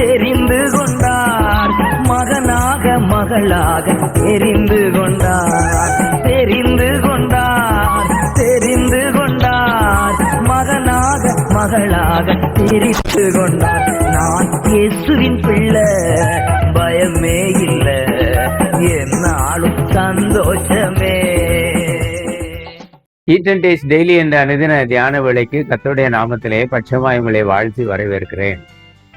தெரிந்து கொண்டார். மகனாக மகளாக தெரிந்து கொண்டார். தெரிந்து கொண்டார் தெரிந்து கொண்டார். மகனாக மகளாக தெரிந்து கொண்டார். நான் இயேசுவின் பிள்ளை பயமே இல்லை. என்னாலும் சந்தோஷமே. டெய்லி என்ற அனுதின தியான விலைக்கு கத்தோடைய நாமத்திலேயே பட்சமாய் வாழ்த்தி வரவேற்கிறேன்.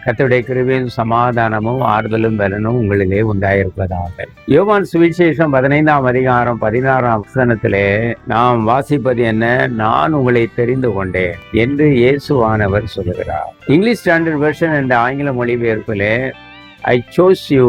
கத்துடைய கிருவியும் சமாதானமும் ஆறுதலும் பலனும் உங்களிலே உண்டாயிருப்பதாக. யோவான் சுவிசேஷம் பதினைந்தாம் அதிகாரம் பதினாறாம் வசனத்திலே நாம் வாசிப்பது என்ன? நான் உங்களை தெரிந்து கொண்டேன் என்று இயேசுவானவர் சொல்லுகிறார். இங்கிலீஷ் ஸ்டாண்டர்ட் வெர்ஷன் என்ற ஆங்கில மொழிபெயர்ப்பிலே ஐ சோஸ் யூ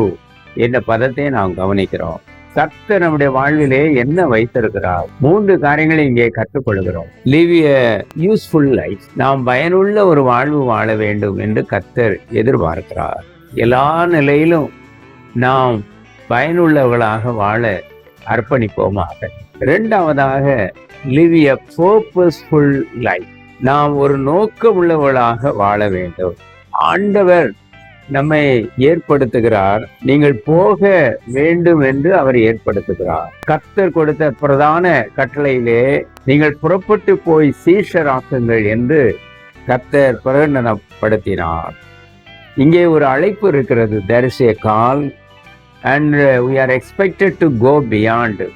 என்ற பதத்தை நாம் கவனிக்கிறோம். கர்த்தர் நம்முடைய வாழ்விலே என்ன வைத்திருக்கிறார்? மூன்று காரியங்களை இங்கே கற்றுக்கொள்கிறோம். லிவ் எ யூஸ்ஃபுல் லைஃப் நாம் பயனுள்ள ஒரு வாழ்வு வாழ வேண்டும் என்று கர்த்தர் எதிர்பார்க்கிறார். எல்லா நிலையிலும் நாம் பயனுள்ளவர்களாக வாழ அர்ப்பணிப்போமாக. இரண்டாவதாக லிவ் எ பர்பஸ்ஃபுல் லைஃப் நாம் ஒரு நோக்கமுள்ளவர்களாக வாழ வேண்டும். ஆண்டவர் நம்மை ஏற்படுத்துகிறார். நீங்கள் போக வேண்டும் என்று அவர் ஏற்படுத்துகிறார். கர்த்தர் கொடுத்த பிரதான கட்டளையிலே நீங்கள் புறப்பட்டு போய் சீஷராக்குங்கள் என்று கர்த்தர் பிரகடனப்படுத்தினார். இங்கே ஒரு அழைப்பு இருக்கிறது. There is a call and we are expected to go beyond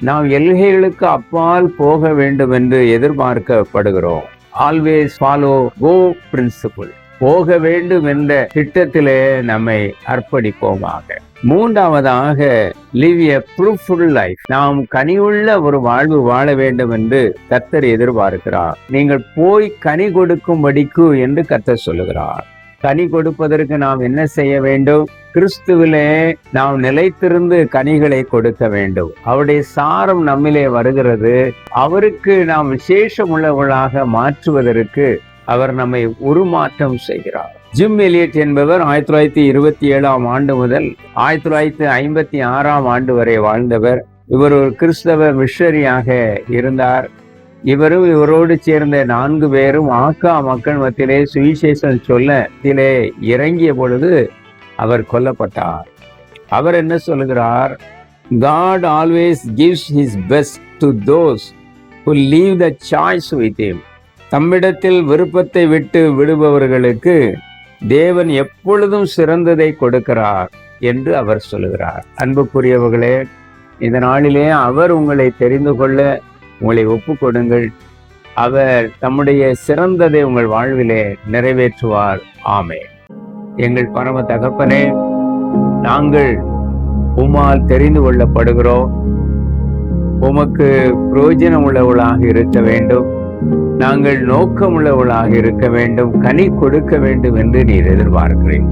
நாம் எல்கைகளுக்கு அப்பால் போக வேண்டும் என்று எதிர்பார்க்கப்படுகிறோம். ஆல்வேஸ் ஃபாலோ கோ பிரின்சிபல் போக வேண்டும் என்ற திட்டத்திலே நம்மை அர்ப்பணிப்போமாக. மூன்றாவதாக லிவ் எ ப்ரூஃபுல் லைஃப் நாம் கனியுள்ள ஒரு வாழ்வு வாழ வேண்டும் என்று கர்த்தர் எதிர்பார்க்கிறார். நீங்கள் போய் கனி கொடுக்கும்படிக்கு என்று கத்தர் சொல்லுகிறார். கனி கொடுப்பதற்கு நாம் என்ன செய்ய வேண்டும்? கிறிஸ்துவிலே நாம் நிலைத்திருந்து கனிகளை கொடுக்க வேண்டும். அவருடைய சாரம் நம்மிலே வருகிறது. அவருக்கு நாம் விசேஷம் உள்ளவர்களாக மாற்றுவதற்கு அவர் நம்மை உருமாற்றம் செய்கிறார். ஜிம் எலியட் என்பவர் ஆயிரத்தி தொள்ளாயிரத்தி இருபத்தி ஏழாம் ஆண்டு முதல் ஆயிரத்தி தொள்ளாயிரத்தி ஐம்பத்தி ஆறாம் ஆண்டு வரை வாழ்ந்தவர். இவர் ஒரு கிறிஸ்தவ மிஷனரியாக இருந்தார். இவரும் இவரோடு சேர்ந்த நான்கு பேரும் ஆக்கா மக்கள் மத்தியிலே சுவிசேஷம் சொல்லத்திலே இறங்கிய பொழுது அவர் கொல்லப்பட்டார். அவர் என்ன சொல்லுகிறார் God always gives his best to those who leave the choice with him. தம்மிடத்தில் விருப்பத்தை விட்டு விடுபவர்களுக்கு தேவன் எப்பொழுதும் சிறந்ததை கொடுக்கிறார் என்று அவர் சொல்லுகிறார். அன்புக்குரியவர்களே இந்த நாளிலே அவர் உங்களை தெரிந்து கொள்ள உங்களை ஒப்பு கொடுங்கள். அவர் தம்முடைய சிறந்ததை உங்கள் வாழ்விலே நிறைவேற்றுவார். ஆமே எங்கள் பரம தகப்பனே நாங்கள் உமால் தெரிந்து கொள்ளப்படுகிறோம். உமக்கு பிரயோஜனம் உள்ளவளாக இருக்க வேண்டும். நாங்கள் நோக்கமுள்ளவளாக இருக்க வேண்டும் கனி கொடுக்க வேண்டும் என்று நீர் எதிர்பார்க்கிறேன்.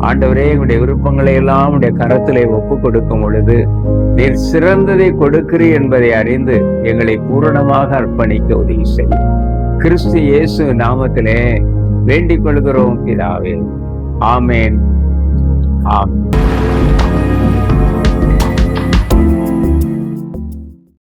ஆண்டவரே உடைய விருப்பங்களை எல்லாம் உடைய கரத்திலே ஒப்பு கொடுக்கும் பொழுது நீர் சிறந்ததை கொடுக்கிறீர் என்பதை அறிந்து எங்களை பூரணமாக அர்ப்பணிக்க உதவி செய்யும் கிறிஸ்து இயேசு நாமத்திலே வேண்டிக் கொள்கிறோம் பிதாவே. ஆமேன். ஆம்